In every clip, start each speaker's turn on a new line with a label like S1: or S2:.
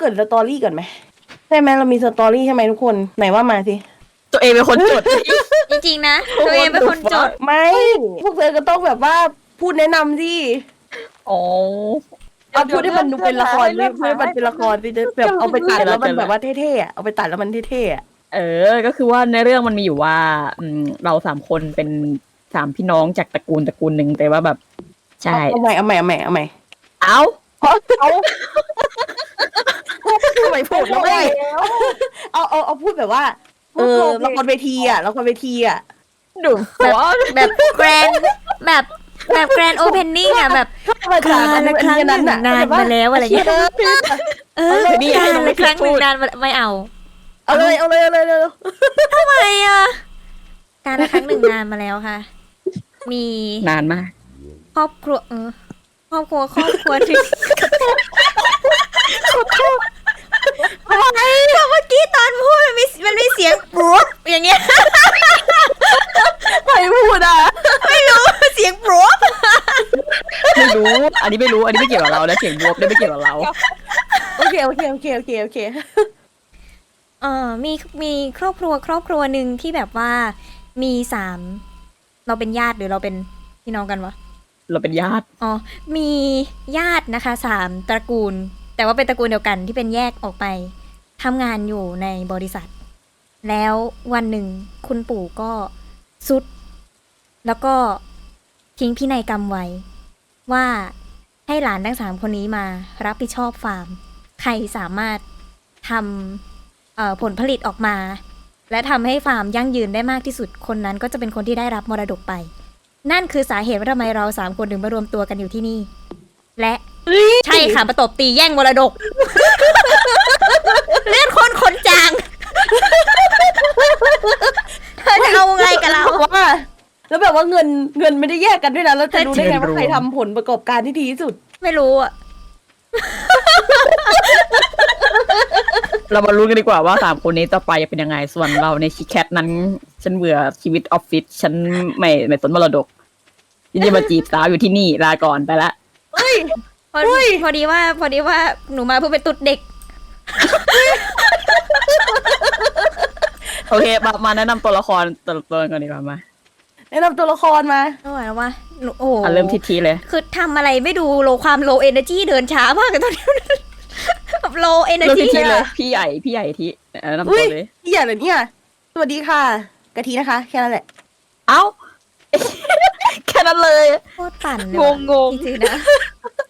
S1: เกิดสตอรี่ก่อนไหมใช่ไหมเรามีสตอรี่ใช่ไหมทุกคนไหนว่ามาสิ
S2: ตัวเองเป็นคนจด
S3: จริงๆนะ ตัวเองเป็นคนจด
S1: ไม่พวกเธอก็ต้องแบบว่าพูดแนะนำสิ
S2: อ๋อ
S1: เอาพูดให้มันดูเป็นละครดิพูดให้มันเป็นละครสิจะแบบเอาไปตัดแล้วมันแบบว่าเท่ๆอะเอาไปตัดแล้วมันเท่ๆอะ
S2: เออ ก็คือว่าในเรื่องมันมีอยู่ว่าอืมเราสามคนเป็นสามพี่น้องจากตระกูลตระกูลหนึ่งแต่ว่าแบบ ใช่
S1: เอาใหม่เอาใหม่เอาใหม่เอาใหม่
S2: เอ้า
S1: เอา ทำไมพูดแล้วไม่เอาเอาเอาพูดแบบว่าเออละครเวทีอะละครเวทีอะ
S2: ดูหัว
S3: แบบแกรนแบบแบบแกรนโอเพนนิ่งอะแบบ
S1: ทำไม
S3: กาลละครั้งหนึ่งนานมาแล้วอะไรเงี้ย
S1: เออ
S3: เออกาลละครั้งหนึ่งนานมาไม่เอา
S1: เอาเลยเอาเลยเอาเลยเอาเลย
S3: ทำไมอะการละครั้งหนึ่งนานมาแล้วค่ะ มี
S2: นานมาก
S3: ครอบครัวเออครอบครัวครอบครัวที่ทำไมก็เมื่อกี้ตอนพูดมันมีมันมีเสียงปุ๊บอย่างเงี้ย
S1: ใครพูดอะ
S3: ไม่รู้เสียงปุ๊บ
S2: ไม่รู้ อันนี้ไม่รู้ อันนี้ไม่เกี่ยวกับเรานะเสียงบวบเนี่ยไม่เกี่ยวกับเรา
S1: โอเค โอเค โอเค โอเค โอเค
S3: เออมีมีครอบครัวครอบครัวหนึ่งที่แบบว่ามีสามเราเป็นญาติหรือเราเป็นพี่น้องกันวะ
S2: เราเป็นญาติ
S3: อ๋อ มีญาตินะคะสามตระกูล แต่ว่าเป็นตระกูลเดียวกันที่เป็นแยกออกไปทำงานอยู่ในบริษัท แล้ววันหนึ่งคุณปู่ก็สุด แล้วก็ทิ้งพินัยกรรมไว้ ว่าให้หลานทั้งสามคนนี้มารับผิดชอบฟาร์ม ใครสามารถทำผลผลิตออกมา และทำให้ฟาร์มยั่งยืนได้มากที่สุดคนนั้น ก็จะเป็นคนที่ได้รับมรดกไป นั่นคือสาเหตุว่าทำไมเราสามคนถึงมารวมตัวกันอยู่ที่นี่ และ ใช่ค่ะมาตบตีแย่งมรดก เลือดคนคนจางเธอจะเอาไงกับเรา
S1: ว่า แล้วแบบว่าเงินเงินไม่ได้แยกกันด้วยนะแล้วจะรู้ได้ไง
S2: เงินรวม
S1: ว่าใครทำผลประกอบการที่ดีที่สุด
S3: ไม่รู้อะ
S2: เรามารู้กันดีกว่าว่าสามคนนี้ต่อไปจะเป็นยังไง ส่วนเราในชิแคทนั้น ฉันเบื่อชีวิตออฟฟิศฉันไม่ไม่สนมรดกยินดีมาจีบสาวอยู่ที่นี่ลาก่อนไปละ
S1: เฮ้ย
S3: พอ
S1: เฮ้ย
S3: พอดีว่าพอดีว่าหนูมาเพื่อเป็นตุ๊ดเด็ก
S2: โอเคมามาแนะนำตัวละครตัวละครก่อนดีกว่ามา
S1: แนะนำตัวละครมา
S3: ไม่ไหวแล้ววะหนูโอ้โห
S2: อะเริ่มที่ทีเลย
S3: คือทำอะไรไม่ดูโลความโลเอเนอร์จีเดินช้ามากเลยตอนนี้แบบโลเอเนอ
S2: เริ่ม
S3: ร์จี
S2: ที่ที
S3: เล
S2: เลย ย พี่ใหญ่พี่ใหญ่ทีแนะนำ
S1: อุ้
S2: ตั
S1: ยว
S2: เลย
S1: พี่ใหญ่เหรอเนี่ย สวัสดีค่ะกะทินะคะ แค่นั้นแหละ
S2: เอ้า แค่นั้นเลย
S3: โคตรปั่นเลย
S2: ง
S3: ว่ะ
S2: งง
S3: จริงๆนะ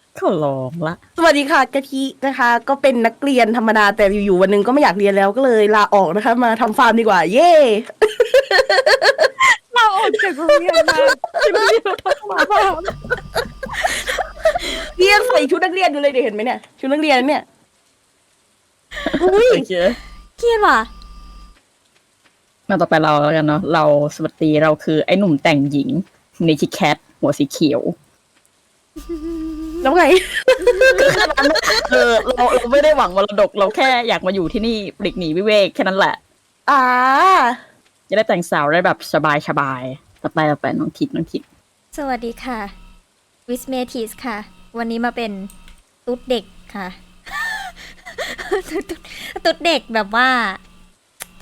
S2: เขาลองละ
S1: สวัสดีค่ะกะทินะคะ ก็เป็นนักเรียนธรรมดาแต่อยู่ๆวันหนึ่งก็ไม่อยากเรียนแล้วก็เลยลาออกนะคะ มาทำฟาร์มดีกว่า เย่
S2: เราออกจากโรงเรียนมาที่ไม่ได้มาทำมาบ้าง
S1: เรียนใส่ชุดนักเรียนอยู่เลยเดี๋ยวเห็นไหมเนี่ยชุดนักเรียนเนี่ยอุ้ย
S2: โอเค
S3: เครียดว่ะ
S2: มาต่อไปเราแล้วกันเนาะเราสวัสดีเราคือไอ้หนุ่มแต่งหญิงในชิแคทหัวสีเขียว
S1: แล้วไง
S2: เออเราเราไม่ได้หวังมรดกเราแค่อยากมาอยู่ที่นี่ปลีกหนีวิเวกแค่นั้นแหละ
S1: อ่า
S2: จะได้แต่งสาวได้แบบสบายสบายๆต่อไปต่อไปน้องทิดน้องทิด
S3: สวัสดีค่ะ วิสเมทิสค่ะ วันนี้มาเป็นตุ๊ดเด็กค่ะ ตุ๊ดตุ๊ดเด็กแบบว่า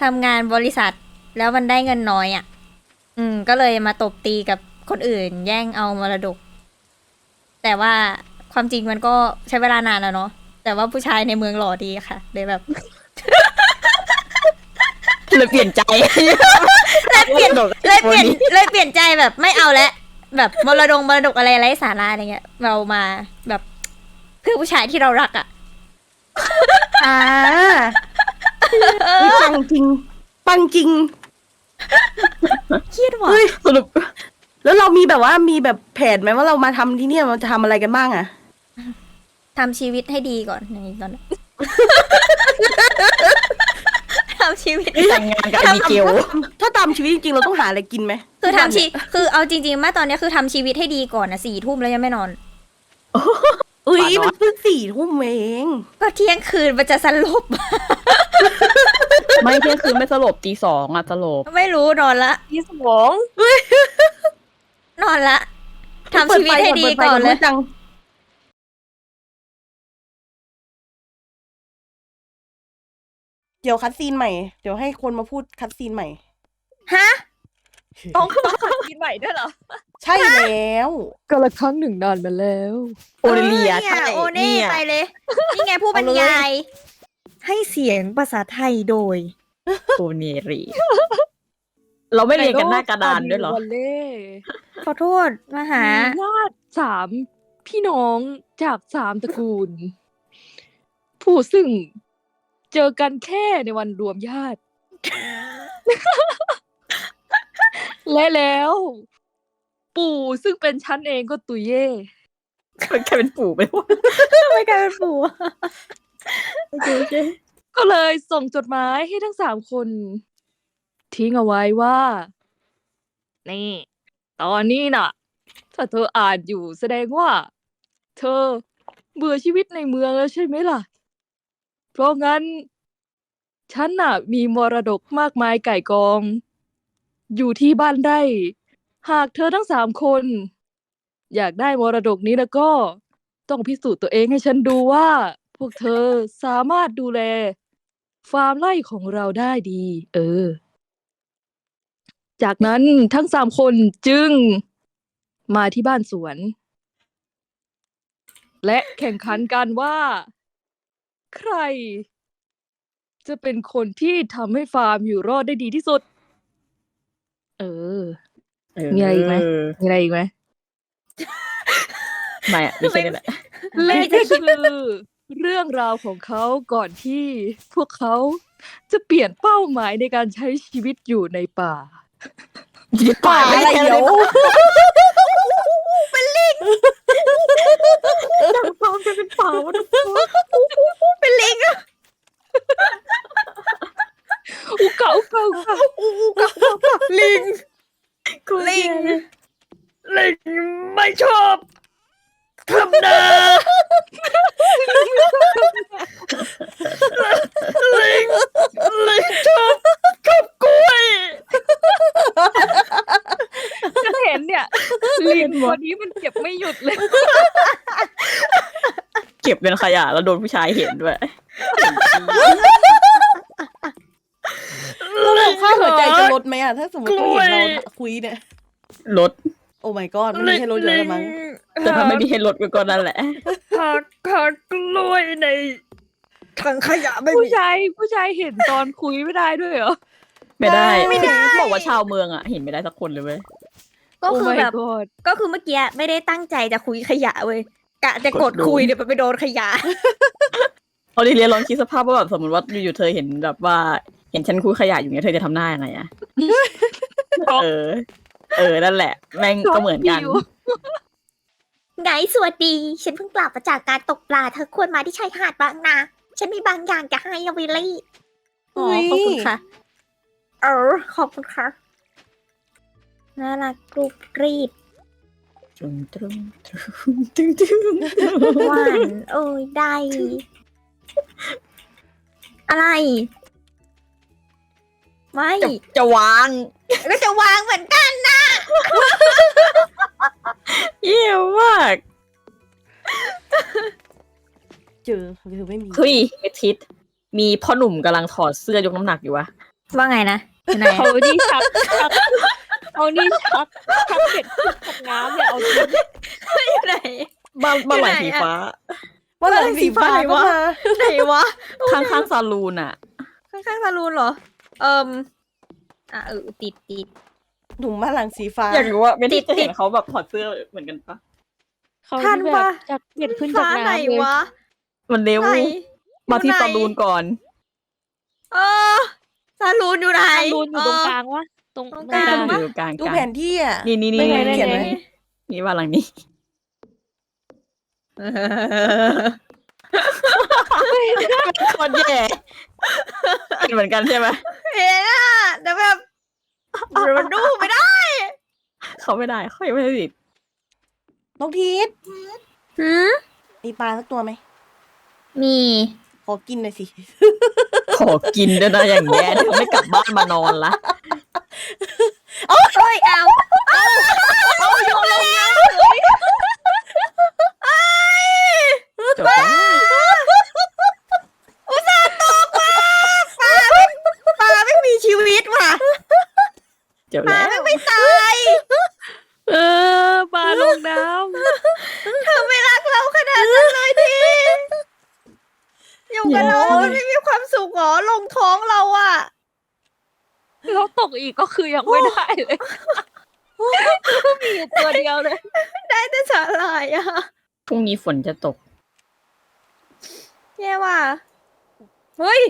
S3: ทำงานบริษัทแล้วมันได้เงินน้อยอะ่ะ อืม ก็เลยมาตบตีกับคนอื่น แย่งเอามรดก แต่ว่า ความจริงมันก็ใช้เวลานานแล้วเนาะแต่ว่าผู้ชายในเมืองหล่อดีค่ะเลยแบบ
S2: เลยเปลี่ยนใจ
S3: เลยเปลี่ยนเลยเปลี่ยนเลยเปลี่ยนใจแบบไม่เอาแล้วแบบมรดงมรดกอะไรไร้สาระอะไรเงี้ย เรามาแบบเพื่อผู้ชายที่เรารักอะ่ะ
S1: อ่านี่ปังจริง ปังจริง
S3: เครียดว่ะ
S1: เฮ้ย
S2: สรุป
S1: แล้วเรามีแบบว่ามีแบบแผนไหมว่าเรามาทำที่เนี่ยเราจะทำอะไรกันบ้างอะ
S3: ทำชีวิตให้ดีก่อนอย่างนี้ก่อนทำชีวิต
S2: แต่งงานกับไอมิเกล
S1: ถ้าตามชีวิตจริงๆเราต้องหาอะไรกินไหม
S3: คือทำชีคือเอาจริงๆมาตอนเนี้ยคือทำชีวิตให้ดีก่อนนะสี่ทุ่มแล้วยังไม่นอน
S1: อุ้ย
S2: ป่านอน
S1: มันเพิ่งสี่ทุ่มเอง
S3: ก็เที่ยงคืนมันจะสลบ
S2: ไม่เที่ยงคืนไม่สลบตีสองอะสลบ
S3: ไม่รู้นอนละ
S1: ที่สมอง
S3: นอนละทำชีวิตให้ดีก่อนเลย
S1: เดี๋ยวคัดซีนใหม่ เดี๋ยวให้คนมาพูดคัดซีนใหม่
S3: ฮะ
S4: ต้องต้องขัดกินใหม่ด้วยเหรอ
S1: ใช่แล้ว
S4: ก็ละครั้งหนึ่งนานมาแล้ว
S2: โอเดเลีย
S3: ออ
S2: ใช่
S3: โอเน่
S2: เนี่ย
S3: ไปเลย นี่ไงผู้บรรยาย ให้เสียงภาษาไทยโดย
S2: โอเนรี เราไม่เรียนกันหน้ากระดานด้วยเหรอ
S4: วันเล่
S3: ขอโทษมาหา
S4: ญาติสามพี่น้องจากสามตระกูล ผู้ซึ่ง เจอกันแค่ในวันรวมญาติ และแล้ว ปู่ซึ่งเป็นชั้นเองก็ตุยเย่
S2: มันกลายเป็นปู่ไปวะ
S3: ไม่กลายเป็นปู่
S2: โอเคโอเค
S4: ก็เลยส่งจดหมายให้ทั้งสามคน ทิ้งเอาไว้ว่า นี่ ตอนนี้น่ะ ถ้าเธออ่านอยู่แสดงว่า เธอเบื่อชีวิตในเมืองแล้วใช่ไหมล่ะเพ ราะงั้น ฉันน่ะ มีมรดกมากมายไก่กอง อยู่ที่บ้านไร่หากเธอทั้งสามคน อยากได้มรดกนี้แล้วก็ ต้องพิสูจน์ตัวเองให้ฉันดูว่า พวกเธอสามารถดูแล ฟาร์มไร่ของเราได้ดี เออ จากนั้นทั้งสามคนจึง มาที่บ้านสวน และแข่งขันกันว่า ใคร จะเป็นคนที่ทำให้ฟาร์มอยู่รอดได้ดีที่สุด เออ มีอะไรอีกไหมมีอะไรอีกไหม
S2: ไม่อะไม่ใช่กันแหละ
S4: และนี่คือ เรื่องราวของเขาก่อนที่พวกเขาจะเปลี่ยนเป้าหมายในการใช้ชีวิตอยู่ในป่า
S1: ป่าอะไรเดี๋ยว
S2: จังฟองจะเป็นป่าวะ
S3: เป็นลิงอะ
S4: อุกาอุกาอุกา
S1: ลิง
S3: ลิง
S2: ลิงไม่ชอบทำนาลิงลิงชอบกับกล้วย
S4: จะเห็นเนี่ยลิงตัวนี้มันเก็บไม่หยุดเลย
S2: เก็บเป็นขยะแล้วโดนผู้ชายเห็นด้วย
S1: แล้วแบบค่าหัวใจจะลดไหมอะ ถ้าสมมติเขาเห็นเราคุยเนี่ย
S2: รถ
S1: โอ้ my god ไม่ใช่ลดเยอะแล้วมั้ง
S2: แต่ถ้าไม่มีให้รถก็นั่นแหละ
S4: หากขาดกล้วยใน
S3: ถังขยะไม่
S4: ผู้
S3: มี
S4: ชายผู้ชายเห็นตอนคุยไม่ได้ด้วยเหรอ
S2: ไม่ได้
S3: ไม่ได้
S2: บอกว่าชาวเมืองอะ เห็นไม่ได้สักคนเลยเว้ย
S3: ก็คือ
S4: Oh my
S3: แบบ
S4: god
S3: ก็คือเมื่อกี้ไม่ได้ตั้งใจจะคุยขยะเว้ยกะจะกด
S2: กดโดน
S3: คุยเดี๋ยวไปโดนขยะ
S2: เอาดิเรียนลองคิดสภาพว่าแบบสมมติว่าอยู่ๆเธอเห็นแบบว่า เห็นฉันคุยขยะอยู่เนี้ยเธอจะทำหน้ายังไงอะเออ เออนั่นแหละ แม่งก็เหมือนกัน
S3: ไงสวัสดี ฉันเพิ่งกลับมาจากการตกปลาเธอควรมาที่ชายหาดบางนาฉันมีบางอย่างจะให้อะวิลลี่อ๋อ
S1: เฮ้ย
S3: ขอบคุณค่ะ เออ ขอบคุณค่ะน่ารักกรุบกรีบ
S2: ตึงตึงตึงตึงตึง
S3: หวานเอ้ยได้ อะไร ไม่
S2: จะจะวาง
S3: ก็จะวางเหมือนกันนะ
S2: เยี่ยมมาก
S1: เจอหรือไม่มี
S2: เฮ้ยเอทิสมีพ่อหนุ่มกำลังถอดเสื้อยกน้ำหนักอยู่วะ
S3: ว่าไงนะไหน
S4: เอานี่ชักชักเอานี่ชักชักเบ็ดขึ้นจากน้ำเนี่ยเอาทิ้ง
S3: ไหน
S2: บ้านบ้านหลัง
S3: อยู่
S2: สี
S3: ไหนอะ
S2: ฟ้า
S1: ว่าหลังสีฟ้าก็มา
S3: ไหนวะ
S2: ข้างข้างๆซาลูนอะ
S3: ข้างๆซาลูนเหรอ เอิมอะเออติดติด
S1: หนุ่มมาหลังสีฟ้า
S2: อยากรู้ว่าไม่ได้
S3: ติด
S2: จะเห็น
S3: ติด
S2: เขาแบบถอดเสื้อเหมือนกันปะ
S4: เขา
S3: ทัน
S4: แบบ
S3: ปะ
S4: ชักเบ็ดขึ้นจาก
S3: ฟ้าไหน
S4: น้ำเลยวะ
S2: มันเร็ว
S3: ไหน
S2: มาที่
S3: อยู่ไหน
S2: ซาลูนก่อน
S3: เออ ซาลูนอยู่ไหน
S4: ซาลูนอยู่ตรงกลางวะตรง
S3: ตรง
S4: ตรงกลาง
S3: กลาง
S2: อยู่กลาง
S1: ดู
S2: กลาง
S1: แผนที่อะ
S2: นี่นี่นี่
S1: ไม่ไง
S2: นี่
S1: เขียนไว้
S2: นี่บ้านหลังนี้ คนแย่เห็นเหมือนกันใช่ไหม
S3: เห็นอะแต่แบบมันดูไม่ได้
S2: เขาไม่ได้เขายังไม่ได้ติด
S1: น้องทีท
S3: หืม
S1: มีปลาสักตัวไหม
S3: มี
S1: ขอกินหน่อยสิ
S2: ขอกินด้วยนะอย่างเงี้ยเดี๋ยวไม่กลับบ้านมานอนละ
S3: โอ้ยเอาเอาเอาโยนลงเลย
S2: จบแล้ว
S3: อุตส่าห์ตกปลาปลา
S2: ไม่ปลา
S3: ไม่มีชีวิ
S4: ตว่ะปลา
S3: ไม่ตาย เออปลาลงน้ำ อยู่กับเราแล้วมันไม่มีความสุขหรอลงท้องเราอะำ
S4: แล้วตกอีกก็คือยังไม่ได้เลยก็มีอยู่ตัวเดียวเลย
S3: ได้แต่สาหร่ายอะ
S2: พรุ่งนี้ฝนจะตก
S3: แย่ว่ะเฮ้ย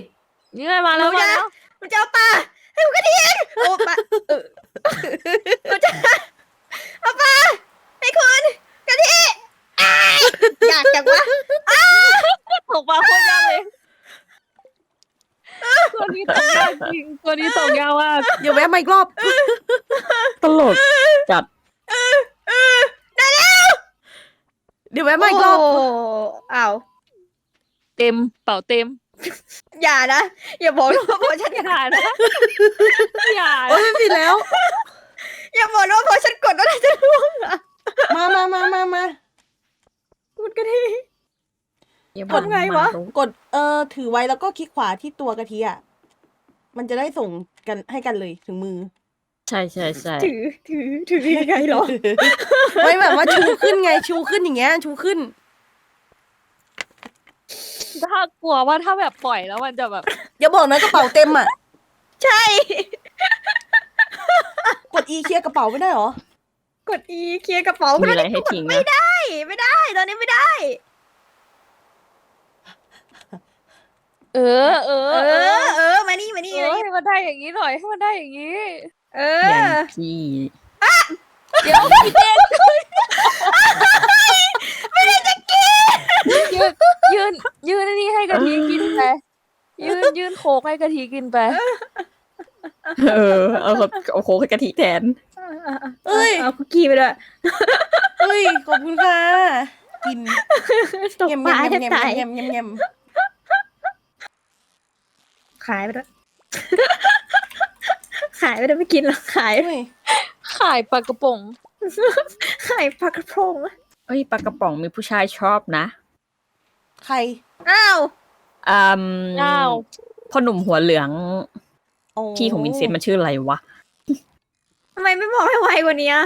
S4: นี่ไงมาแล้ว
S3: รู้
S4: มา
S3: ยัง
S4: แล้ว
S3: มันจะเอาปลาให้มันกระเทียมโอ้ปลาเออมันจะเอาปลาให้คุณกะทิอ้ายอยากจังวะ
S4: ตกปลาโคตรยากเลยตัวนี้ตกยากจริงตัวนี้ตกยากมาก
S1: เดี๋ยวแวะมาอีกรอบ
S2: ตลกจัด
S1: เดี๋ยวแวะมาอีกรอบ
S3: โอ้อ้าว
S4: เต็มเป่าเต็ม
S3: อย่านะ อย่าบอกนะว่าพอฉัน
S4: อย่านะอย่า
S1: โอ้
S4: นะ
S1: ยไม่ผิดแล้ว
S3: อย่าบอกนะว่าพอฉันกดแล้วน่าจะร่วงอะ
S1: มามามามามา
S3: คุณกะทิทำไงวะ
S1: กดเอ่อถือไว้แล้วก็คลิกขวาที่ตัวกะทิอะ มันจะได้ส่งกันให้กันเลยถึงมือ
S2: ใช่ใช่ใช่
S3: ถือถือถือยังไงเหรอ
S1: ไม่แบบว่าชูขึ้นไงชูขึ้นอย่างเงี้ยชูขึ้น
S4: ถ้ากลัวว่าถ้าแบบปล่อยแล้วมันจะแบบ
S1: อย่าบอกนะกระเป๋าเต็มอะ
S3: ใช่
S1: กด E เคลียร์กระเป๋าไม่ได้เหรอ
S3: กด E เคลียร์กระเป๋า
S2: มีอะไรให้ทิ้ง
S3: ไม่
S2: นะ
S3: ได้ไม่ได้ตอนนี้ไม่ได้
S4: เออเออ
S3: เอ
S4: เออ
S3: เออ มานี่มานี่
S4: เอ
S3: มา
S4: อ
S3: นี่
S4: ให้มันได้อย่างนี้หน่อยให้มันได้อย่างนี้
S3: เอ
S2: แย่
S3: อ
S2: งจี้
S4: เดี๋ยวพี่เต้นยืนยืนยืนอันนี่ให้กะทิกินไปยืนยืนโคกให้กะทิกินไป
S2: เออ เอาเอาโค้กให้กะทิแทน
S1: เอ้ย
S3: เอาคุกกี้ไปด้วย
S1: เฮ้ย ขอบคุณค่ะ กิน
S3: ตก
S1: เงียบ
S3: ปลา
S1: เงี
S3: แท
S1: ย
S3: บบตาย
S1: เงียบเงียบเงียบ
S3: ขายไปด้วยขายไปด้วยไม่กินหรอกขาย
S1: เฮ้ย
S4: ขายปลากระป๋อง
S3: ขายปลากระพง
S2: เอ้ยปลากระป๋องมีผู้ชายชอบนะ
S1: ใคร
S3: อ้าว
S2: อืม
S4: อ้าว
S2: พ่อหนุ่มหัวเหลือง
S1: โอ้
S2: พี่ของวินเซนต์มันชื่ออะไรวะ
S3: ทำไมไม่บอกให้ไวกว่านี้อะ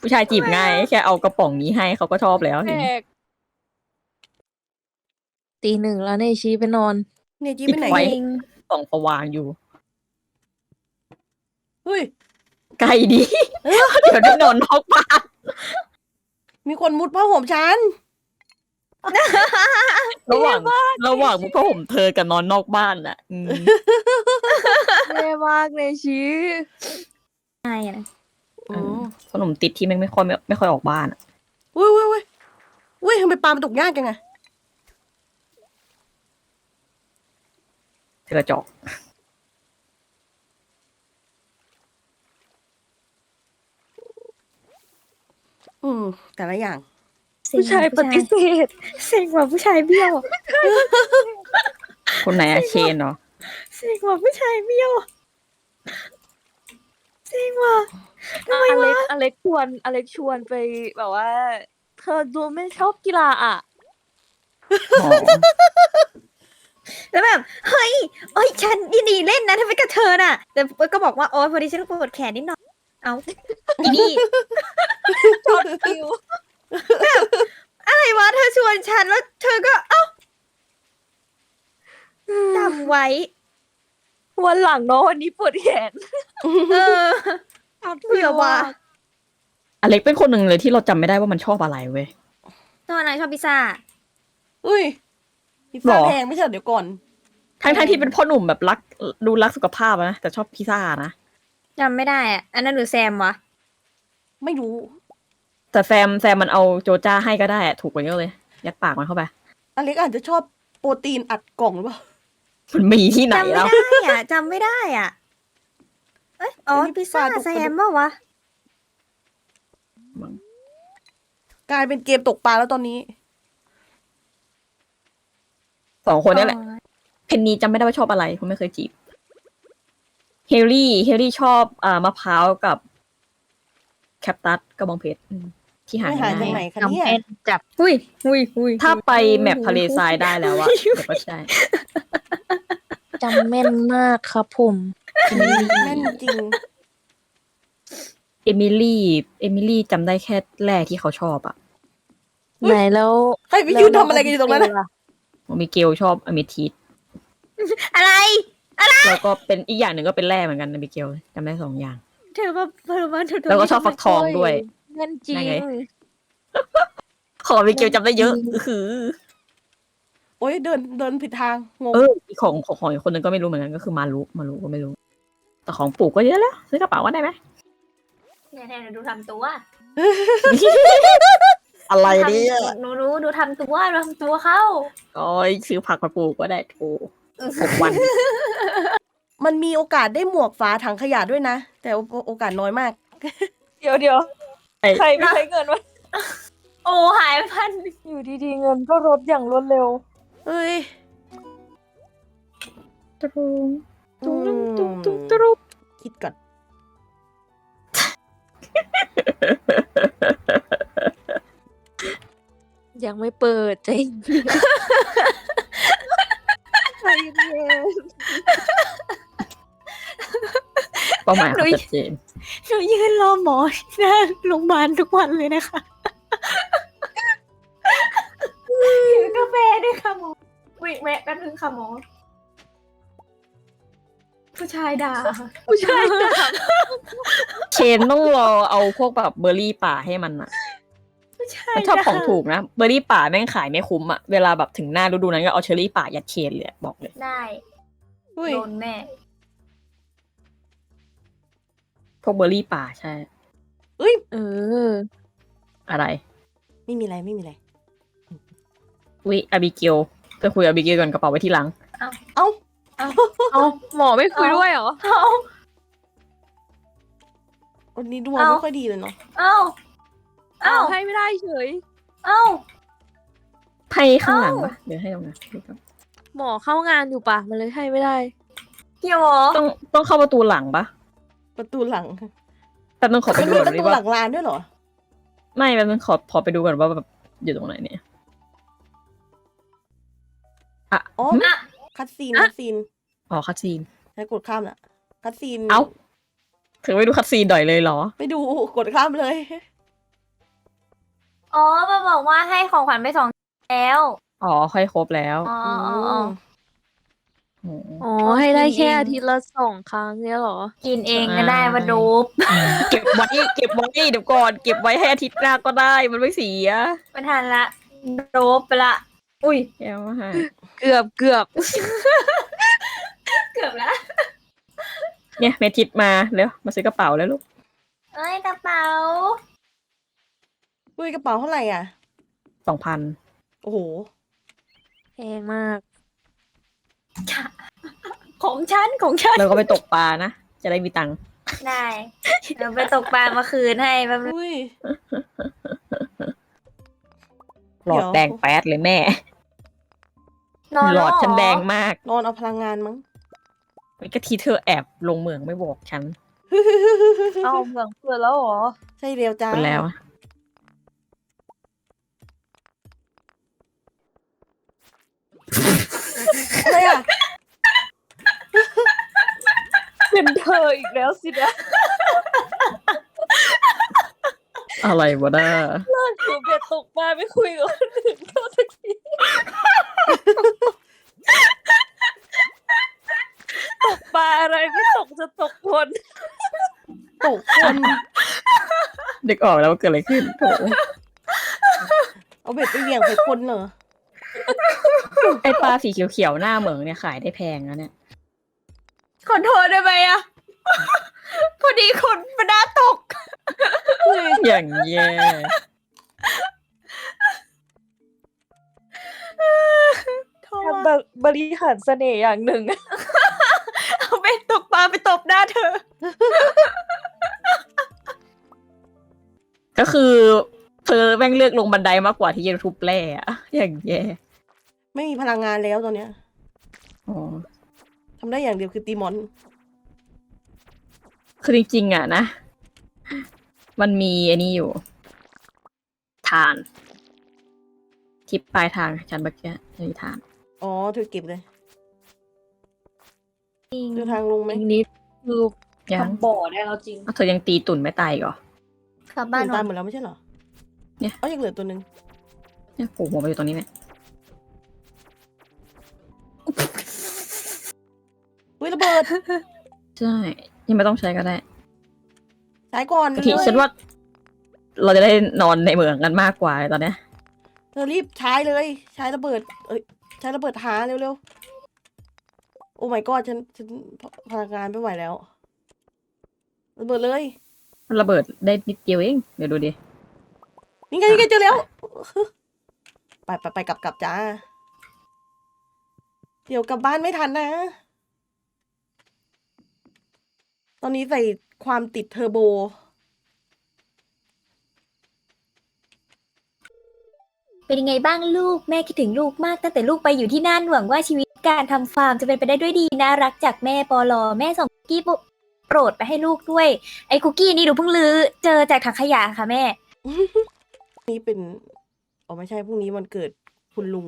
S2: ผู้ชายจีบง่ายแค่เอากระป๋องนี้ให้เขาก็ชอบแล้ว
S4: แปลก ตีหนึ่งแล้วเนี่ยชี้ไปนอน
S1: เนี่ยจี้ไปไหน
S2: ไว้
S3: จริง
S2: กล่องสว่างอยู่
S1: เฮ้ย
S2: ไกลดี เดี๋ยวได้นอนนอกบ้าน
S1: มีคนมุดผ้าห่มฉัน
S2: ระหว่างระหว่างพ่อผมเธอกับนอนนอกบ้านอะอืม
S4: แย่มากเลยชี้
S3: ใช่อะ
S1: อืม
S2: ขนมติดที่ไม่ไม่ค่อยไม่ไม่ค่อยออกบ้านอะ
S1: อุ้ยอุ้ยอุ้ยอุ้ยทำไมปลามันตกยากจังอะ
S2: เธอ กระจอก
S1: อืม แต่ละอย่าง
S4: ผู้ชายปฏิเสธ
S3: เซ็งกว่าผู้ชายเบี้ยว
S2: คนไหนอะเชนเหรอ
S3: เซ็งกว่าผู้ชายเบี้ยวเซ็งว่ะ
S4: อเล็กอเล็กชวนอเล็กชวนไปแบบว่า เธอดูไม่ชอบกีฬาอะ
S2: อ๋อ
S3: แล้วแบบเฮ้ยโอ้ยฉันยินดีเล่นนะถ้าเป็นกับเธอน่ะ แต่ก็บอกว่าโอ้ยพอดีฉันปวดแขนนิดหน่อยเอาอีนี่
S4: ชอบคิว
S3: อะไรวะเธอชวนฉันแล้ว เธอก็เอ้าจำไว้
S4: วันหลังเนาะวันนี้ปวดแขน
S3: เออเบื่อว่ะ
S2: อเล็กเป็นคนหนึ่งเลยที่เราจำไม่ได้ว่ามันชอบอะไรเว้ย
S3: ตอนไหนชอบพิซซ่า
S1: อุ้ย พิซ
S2: หร
S1: ซ่า
S2: อ
S1: แพงไม่ใช่เหรอเดี๋ยวก่อน
S2: ทั้งทั้งที่เป็นพ่อหนุ่มแบบรักดูรักสุขภาพอะนะแต่ชอบพิซซ่านะ
S3: จำไม่ได้อะอันนั้นหรือแซมวะ
S1: ไม่รู้
S2: แต่แซมแซมมันเอาโจจ้าให้ก็ได้อะถูกกว่าเยอะเลย ยัดปากมันเข้าไป
S1: อเล็กอาจจะชอบโปรตีนอัดกล่องหรือเปล่า
S2: มันมีที่ไหน
S3: จำไม่
S2: แล้ว
S3: ได้อะจำไม่ได้อะเอ้ยอ๋อ
S1: อันนี้
S3: พิซซ่า
S1: ปลาดุก
S3: แซมป่าวะ
S1: กลายเป็นเกมตกปลาแล้วตอนนี้
S2: สองคนนี่แหละ เพนนีจำไม่ได้ว่าชอบอะไรเพราะไม่เคยจีบ เฮลี่ เฮลี่ชอบอ่ามะพร้าวกับ แคปตัสกระบองเพชรอืมที่หา
S1: ไม่หาจากไหน
S2: ง่าย
S1: คะเนี่ย
S4: จับ
S3: หุยหุยหุย
S2: ถ้าไปแมปทะเลทรายได้แล้วอะเดี๋ยวก็ใช่
S4: จำแม่นมากครับผม
S1: แม่นจริง
S2: เอมิลี่ เอมิลี่จำได้แค่แร่ที่เขาชอบอะ
S4: ไหนแล้ว
S1: ใครไปยืนทำอะไรกันอยู่ตรงนั้นอะ
S4: แล้ว
S2: มิเกลชอบอเมทิส
S3: อะไร
S2: แล้วก็เป็นอีกอย่างหนึ่งก็เป็นแร่เหมือนกันนะมิเกลจำได้สองอย่าง
S3: เธอมาเธอมาเธอ
S2: แล้วก็ชอบฟักทองด้วย
S4: แม่นจริ
S2: นั่
S4: ง
S2: นไงขอมิเกลจำได้เยอะคือ
S1: โอ้ยเดินเดินผิดทางงง
S2: เอออีกของของของอีกคนนึงก็ไม่รู้เหมือนกันก็คือมารุมารุก็ไม่รู้ แต่ของปู่ก็เยอะแล้ว ซื้อกระเป๋าว่าได้ไหม
S3: เนี่ยเนี่ยดูทำตัว
S2: อะไรเนี่ย
S3: หนูรู้ดูทำตัวดูทำตัวเข้า
S2: โอ้ยซื้อผักมาปลูกก็ได้โถหกวัน
S1: มันมีโอกาสได้หมวกฝาถังขยะด้วยนะ แต่โอโอกาสน้อยมาก
S4: เดี๋ยวเดี๋ยว
S2: ไอ้
S4: ใครไม่ใช้เงินวะ
S3: โอ้หายพัน
S4: อยู่ดีๆเงินก็ลดอย่างรวดเร็ว
S1: เอ้ย
S2: ตรุง
S1: ตุ้ง
S2: ตุ้งตุ้งตรุง
S1: คิดก่อน
S4: ยังไม่เปิดใจเย็นใจเย็น
S2: เป้าหมายเขาชัดเจน
S3: หนูยืนรอหมอที่หน้าโรงพยาบาลทุกวันเลยนะคะถือกาแฟด้วยค่ะหมอวิแวะแป๊บนึงค่ะหมอ ผู้ชายด่า
S4: ผู้ชายด่า
S2: เชนต้องรอเอาพวกแบบเบอร์รี่ป่าให้มันอะ
S3: ผู้ ชาย
S2: มันชอบ
S3: ด่า
S2: ของถูกนะ เบอร์รี่ป่าแม่งขายไม่คุ้มอะเวลาแบบถึงหน้าฤดูนั้นก็เอาเชอร์รี่ป่ายัดเชนเลยอะบอกเลย
S3: ได้
S1: อุ้ย
S3: โดนแน่
S2: พวกเบอร์รี่ป่าใช่
S4: เออ
S2: อะไร
S1: ไม่มีอะไรไม่มีอะไร
S2: วิอาบิเกลไปคุยอาบิเกลก่อนกระเป๋าไว้ที่หลัง
S1: เอ้า
S4: เอาหมอไม่คุยด้วยเหรอ
S3: เอ้า
S1: วันนี้ดวง
S3: เอ้า
S1: ไม่ค่อยดีเลยเนาะ
S3: เอ้า เอ้า
S4: ให้ไม่ได้เฉย
S3: เอ้า
S2: ไพ่ข้างหลัง
S3: เอ้า
S2: ปะเดี๋ยวให้ตรงนั้นดูก่อน
S4: หมอเข้างานอยู่ปะมันเลยให้ไม่ได้
S3: เกี่ยวเหรอ
S2: ต้องต้องเข้าประตูหลังปะ
S1: ประตูหลัง
S2: แป๊บนึงขอไป
S1: มัน
S2: ดู
S1: มี
S2: ก่อน
S1: ประตู
S2: ว่า
S1: หลังลานด้วยเหรอ
S2: ไม่แป๊บนึงขอพอไปดูก่อนว่าแบบอยู่ตรงไหนเนี่ยอะ
S1: อ๋อ
S2: หึ
S3: อะ
S1: คัดซีน
S4: อะ
S1: คัดซีน
S2: อ๋อคัดซีน
S1: ใช้กดข้ามละคัดซีน
S2: เอ้า ถึงไม่ดูคัดซีนด่อยเลยเหรอ
S1: ไปดูกดข้ามเลย
S3: อ๋อมาบอกว่าให้ของขวัญไปสองแล้ว
S2: อ๋อค่อยครบแล้ว
S3: อ๋ออ๋ออ๋อ
S2: โอ้
S4: อ๋อ ให้ได้แค่อาทิตย์ละสองครั้งเนี่ยเหรอ
S3: กินเองก็ได้มาดูป
S2: เก็บไว้เก็บไว้เดี๋ยวก่อนเก็บไว้ให้อาทิตย์หน้าก็ได้มันไม่เสีย
S3: ไม่ทันละโดบไปละ อุ้ย
S2: แก้วให้
S4: เกือบเกือบ
S3: เกือบละ
S2: เนี่ยเมทิตมาเร็วมาซื้อกระเป๋าแล้วลูก
S3: เอ้ยกระเป๋า
S1: อุ้ยกระเป๋าเท่าไหร่อะ
S2: สองพัน
S1: โอ้โห
S4: แพงมาก
S3: ของฉันของฉัน
S2: แล้วก็ไปตกปลานะ จะได้มีตังค์
S3: ได้เดี๋ยวไปตกปลามาคืนให้แป๊บนึง
S1: อุ้ย
S2: หลอด
S1: เดี๋ยว
S2: แดงแป๊ดเลยแม่
S3: นอน
S2: หลอดฉัน
S3: เร
S2: แดงมาก
S1: นอนเอาพลังงานมั้ง
S2: ไม่ก็ทีเธอแอบลงเหมืองไม่บอกฉัน
S4: เอาเหมืองเปิดแล้วเหรอ
S1: ใช่เร็วจ้า
S2: เป็นแล้ว
S1: อะ ไรอะ
S4: เป็นเธออีกแล้วสินะ
S2: อะไรวะด้า
S4: อยู่เบ็ดตกปลาไม่คุยกับคนอื่นเขาสักทีตกปลาอะไรไม่ตกจะตกคน
S1: ตกคน
S2: เด็กออกแล้วว่าเกิดอะไรขึ้นโถ
S1: เอาเบ็ดไปเหวี่ยงใส่คนเหรอ
S2: ไอปลาสีเขียวๆหน้าเหมืองเนี่ยขายได้แพงนะเนี่ย
S3: ขอโทษได้ไหมอะพอดีคนมาดาตก
S2: อย่างแย่
S4: บริหารเสน่ห์อย่างหนึ่ง
S3: เอาไปตกปลาไปตบหน้าเธอ
S2: ก็คือ เธอแม่งเลือกลงบันไดมากกว่าที่จะทุบแร่อะอย่างแย่
S1: ไม่มีพลังงานแล้วตอนเนี้ย
S2: อ๋อ
S1: ทำได้อย่างเดียวคือตีมอน
S2: คือจริงๆอะนะ มันมีอันนี้อยู่ ทาน ที่ปลายทางฉันเมื่อกี้มีทาน
S1: อ๋อ เธอเก็บเลยเดินทางลงไหม
S4: อันนี้คือ
S2: ยัง
S4: ทำบ่อได้แล้วจริง
S2: อ้าวเธอยังตีตุ่นไม่ตายอีกเหรอ
S3: กลับ
S1: บ้า
S3: บ้านน
S1: ตาย
S3: น
S1: หม
S3: อน
S1: ดแล้วไม่ใช่เหรอ
S2: เนี่ย
S1: เอ้ายังเหลือตัวหนึ่ง
S2: เนี่ยโผล่หัวมาอยู่ตรงนี้เนี่ย
S1: อุ้ยระเบิด
S2: ใช่ยังไม่ต้องใช้ก็ได้
S1: สายก่อน
S2: กะทิ
S1: เลย
S2: ฉันว่า เราจะได้นอนในเมืองกันมากกว่าตอนเนี้ย
S1: เธอรีบใช้เลย ใช้ระเบิด เอ้ยใช้ระเบิดหาเร็วๆ โอ้ my god ฉันฉันพลังงานไม่ไหวแล้ว ระเบิดเลย
S2: มันระเบิดได้นิดเดียวเอง เดี๋ยวดูดิ
S1: นี่ไงนี่ไงเจอแล้ว ไปไปไปกลับกลับจ้า เดี๋ยวกลับบ้านไม่ทันนะ ตอนนี้ใส่ความติดเทอร์โบ
S3: เป็นยังไงบ้างลูกแม่คิดถึงลูกมากตั้งแต่ลูกไปอยู่ที่นั่นหวังว่าชีวิตการทำฟาร์มจะเป็นไปได้ด้วยดีนะรักจากแม่ปอลอแม่ส่งคุกกี้โปรดไปให้ลูกด้วย ไอ้คุกกี้นี่หนูเพิ่งลื้อเจอจากถังขยะค่ะแม่
S1: นี่เป็นอ๋อไม่ใช่พรุ่งนี้วันเกิดคุณลุง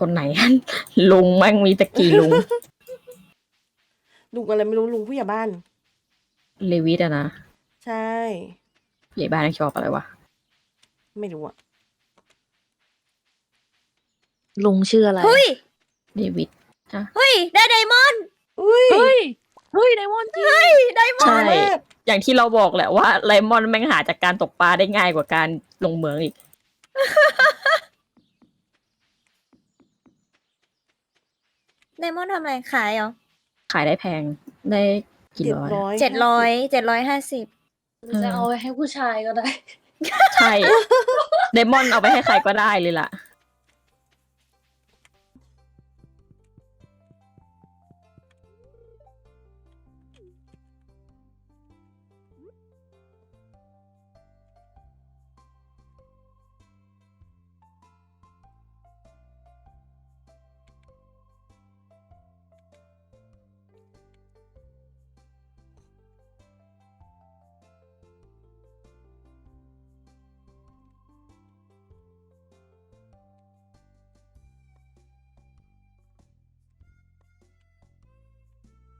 S2: คนไหน ลุงแม่งมีตะกี่ลุง
S1: ลุงอะไรไม่รู้ลุงผู้ใหญ่บ้าน
S2: เลวิทอะนะ
S1: ใช่
S2: ใหญ่บ้านชอบอะไรวะ
S1: ไม่รู้อะ
S4: ลุงชื่ออะไร
S3: เฮ้ย
S2: เลวิท
S3: เฮ้ย ได้ไดมอนด์
S1: อุ้ย
S4: เฮ้ย เฮ้ยไดมอนด์จริง
S3: ไดมอนด์
S2: ใช่
S1: มาก
S2: อย่างที่เราบอกแหละว่าไลมอนแม่งหาจากการตกปลาได้ง่ายกว่าการลงเหมืองอีก
S3: ไดมอนด์ทำอะไรขายเหรอ
S2: ขายได้แพงได้กี่
S1: เจ็ด
S2: ร้อย
S1: ร้อย
S3: เจ็ดร้อยเจ็ดร้อยห้าสิบ
S4: จะเอาไว้ให้ผู้ชายก็ได้
S2: ใช่ ไดมอนด์เอาไปให้ใครก็ได้เลยล่ะ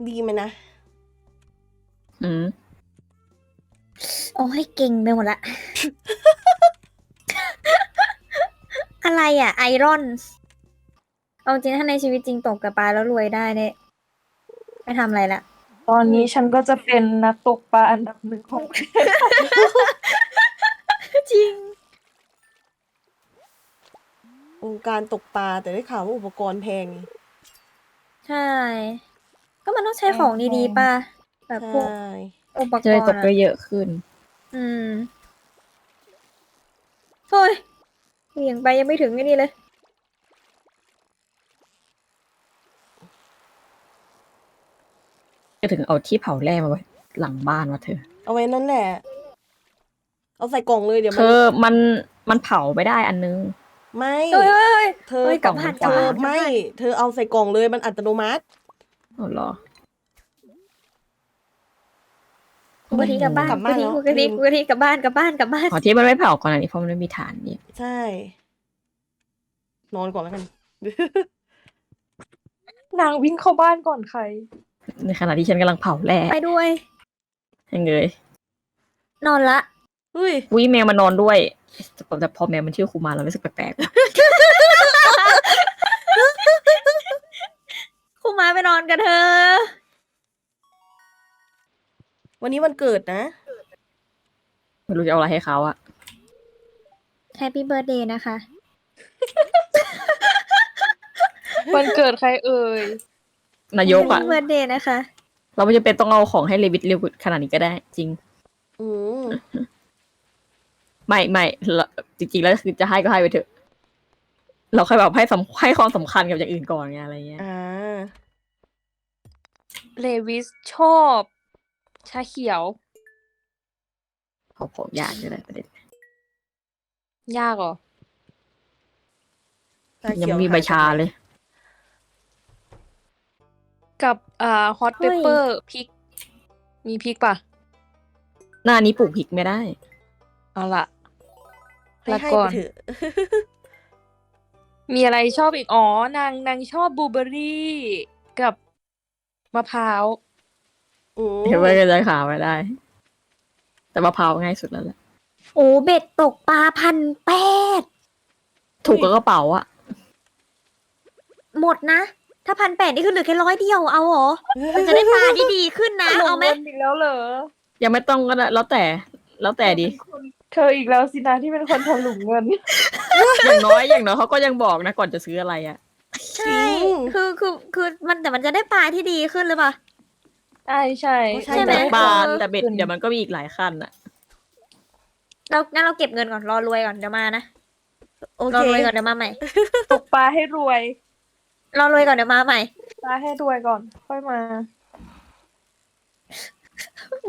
S1: ดีไหมนะ
S2: อืม
S3: โอ้ยเก่งไปหมดละ อะไรอะ ไอรอน เอาจริงถ้าในชีวิตจริงตกกับปลาแล้วรวยได้เนี่ยไม่ทำอะไรละ
S4: ตอนนี้ฉันก็จะเป็นนักตกปลาอันดับหนึ่งของ
S3: จริง
S1: วงการตกปลาแต่ได้ข่าวว่าอุปกรณ์แพงนี่
S3: ใช่ ก็มันต้องใช้ของดีๆป่ะ แบบพวก
S1: ใช่
S3: อุปก
S2: จะได้
S3: รณ์
S2: ตกได้
S3: อะ
S2: เยอะขึ้น
S3: อืมเฮ้ยเหวี่ยงไปยังไม่ถึงไอ้นี่เลย
S2: จะถึงเอาที่เผาแร่มาไว้หลังบ้านวะเธอ
S1: เอาไว้นั่นแหละ เอาใส่กล่องเลยเดี๋ยว
S2: เธ
S1: มัน
S2: อมันมันเผาไม่ได้อันนึง
S1: ไม่
S3: เฮ้ยเฮ้ยเฮ้ย
S1: เธอ
S3: เฮ้ยกลับบ้าน
S1: เธ
S3: กลับ
S1: อ
S3: บ้าน
S1: ไม่เธอเอาใส่กล่องเลยมันอัตโนมัติ
S2: อ๋อเหรอ
S3: กูกะทิกลับบ้าน
S1: กลับ
S3: กู
S1: บ้าน
S3: กะทิ
S1: แล้ว
S3: กูกะทิ
S1: ลืม
S3: กูกะทิกลับบ้านกลับบ้านกลับบ้าน
S2: อ๋อที่มันไม่เผาก่อนอันนี้เพราะมันไม่มีฐานนี่
S1: ใช่ นอนก่อนแล้วกัน
S4: นางวิ่งเข้าบ้านก่อนใคร
S2: ในขณะที่ฉันกำลังเผาแร่
S3: ไปด้วย
S2: ยังเลย
S3: นอนละ
S1: เฮ้ย
S2: วิแมวมานอนด้วยแต่พอแมวมันชื่อคูมารเรารู้สึกแปลกๆว่ะ
S3: ครูมาไปนอนกันเธอ
S1: วันนี้วันเกิดนะ
S2: ไม่รู้จะเอาอะไรให้เขาอะ
S3: แฮปปี้เบิร์ดเดย์นะคะ
S4: วันเกิดใครเอ่ย
S2: นายก
S3: แฮป
S2: อะ
S3: ปี้เบิร์ดเดย์นะคะ
S2: เราไม่จำเป็นต้องเอาของให้เลวิทเร็วขนาดนี้ก็ได้ จริง
S1: อืม
S2: ไม่ไม่เราจริงๆแล้วคือจะให้ก็ให้ไปเถอะ เราแค่แบบให้สำให้ความสำคัญกับอย่างอื่นก่อนไงอะไรเงี้ย
S1: อ่า
S4: เลวิสชอบชาเขียว
S2: ขอผมยากนี่แหละประเด็น
S4: ยากเหรอ
S1: ชา
S2: ยัง
S1: เขียว
S2: ไม่มีใบ
S1: หย
S2: ชา
S1: ไปไหน
S2: เลย
S4: กับอ่าฮอต
S3: เฮ้
S4: เป
S3: ย
S4: เปอร์พริก มีพริกป่ะ
S2: หน้านี้ปลูกพริกไม่ได้
S4: เอาละ
S1: ให้
S4: ลา
S1: ให้
S4: ก่
S1: ไป
S4: อน
S1: เถอะ
S4: มีอะไรชอบอีก อ๋อ นางนางชอบบลูเบอร์รี่ มะพร้าว
S1: อืม
S2: เห็นว่าจะขาไม่ได้ แต่มะพร้าวง่ายสุดแล้วแหละ
S3: โอ้เบ็ดตกปลาพันแปด
S2: ถูกกับกระเป๋าอะ
S3: หมดนะ ถ้าพันแปดนี่คือเหลือแค่ร้อยเดียวเอาเหรอ มันจะได้ปลาที่ดีขึ้นนะ เอาไหม
S4: ลงงินอีกแล้วเหรอ
S2: ยังไม่ต้องก็ได้แล้วแต่ แล้วแต่ดี
S4: เธออีกแล้วสินะที่เป็นคนถลุงเงิน
S2: อย่างน้อยอย่างน้อยเขาก็ยังบอกนะก่อนจะซื้ออะไรอะ
S3: ใช่ คือคือคือมันแต่มันจะได้ปลาที่ดีขึ้นหรือเปล่า
S4: ใช่ใช่
S3: ใช่ไหม
S2: แต่บาน
S3: เออ
S2: แต่เบ็ดเดี๋ยวมันก็มีอีกหลายขั้นอะ
S3: เรางั้นเราเก็บเงินก่อนรอรวยก่อนเดี๋ยวมานะ
S1: โอ
S3: รอ
S1: เค
S3: รวยก่อนเดี๋ยวมาใหม่
S4: ตกปลาให้รวย
S3: รอรวยก่อนเดี๋ยวมาใหม่
S4: ปลาให้รวยก่อน ค่อยมา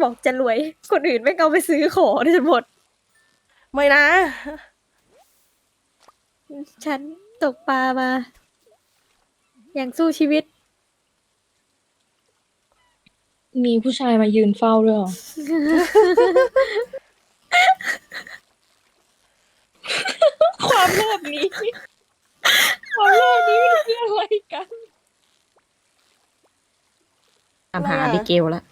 S3: บอกจะรวย คนอื่นไม่เอาไปซื้อของได้หมด
S1: ไม่นะ
S3: ฉันตกปลามา อย่างสู้ชีวิต
S4: มีผู้ชายมายืนเฝ้าด้วยเหรอ ความโลภนี้ ความโลภนี้มันคืออะไรกัน
S2: ตามหา
S1: อะไรอะ
S2: บิเกลแล้ว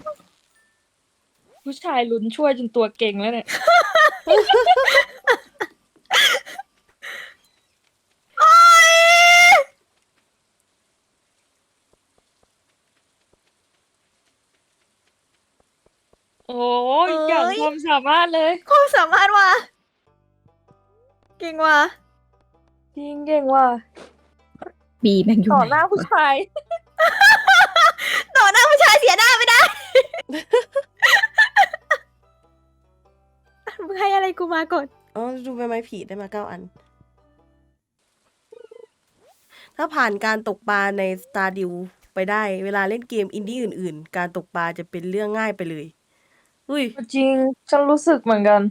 S4: ผู้ชายลุ้นช่วยจนตัวเก่งแล้วเนี่ย โอ้ย
S3: เอ้ย
S4: อย่าง ความสามารถเลย
S3: ความสามารถว่ะเก่งว่ะ
S4: จริงเก่งว่ะ
S2: บีแม่งอยู่
S4: ต่อ
S2: ไห
S4: หน้านผู้ชาย
S3: ต่อหน้าผู้ชายเสียหน้าไม่ได้ มึงให้อะไรกูมาก่อน
S1: อ๋อดูใบไม้ผีได้มาเก้าอัน ถ้าผ่านการตกปลาใน Stardew ไปได้ เวลาเล่นเกมอินดี้อื่น ๆ การตกปลาจะเป็นเรื่องง่ายไปเลย อุ้ย
S4: จริง ฉันรู้สึกเหมือนกัน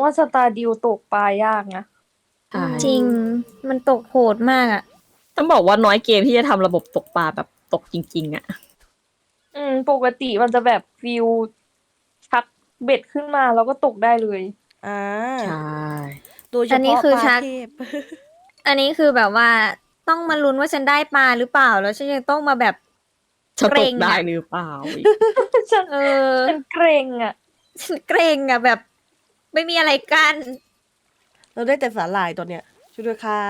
S4: ว่าสตาร์ดิวตกปลายากนะ
S2: ใช่
S3: จริง มันตกโหดมากอะ
S2: ต้องบอกว่าน้อยเกมที่จะทำระบบตกปลาแบบตกจริง ๆอะ
S4: อืม ปกติมันจะแบบฟิลชักเบ็ดขึ้นมาแล้วก็ตกได้เลย
S1: อ่า
S2: ใช่
S1: โดยเฉ
S3: อันนี้
S1: พาะ
S3: คือ
S1: ปลา
S3: ชัก
S1: เทพ
S3: อันนี้คือแบบว่าต้องมาลุ้นว่าฉันได้ปลาหรือเปล่า แล้วฉันยังต้องมาแบบ
S2: จะ
S3: เก
S2: ต
S3: ร
S2: ก
S3: ง
S2: ได้
S3: อะ
S2: หรือเปล่าอีก
S4: ฉัน
S3: เออ
S4: ฉันเกรงอะ
S3: ฉันเกรงอะแบบ ไม่มีอะไรกัน
S1: เราได้แต่สาหร่ายตอนเนี้ยช่วยด้วยค่ะ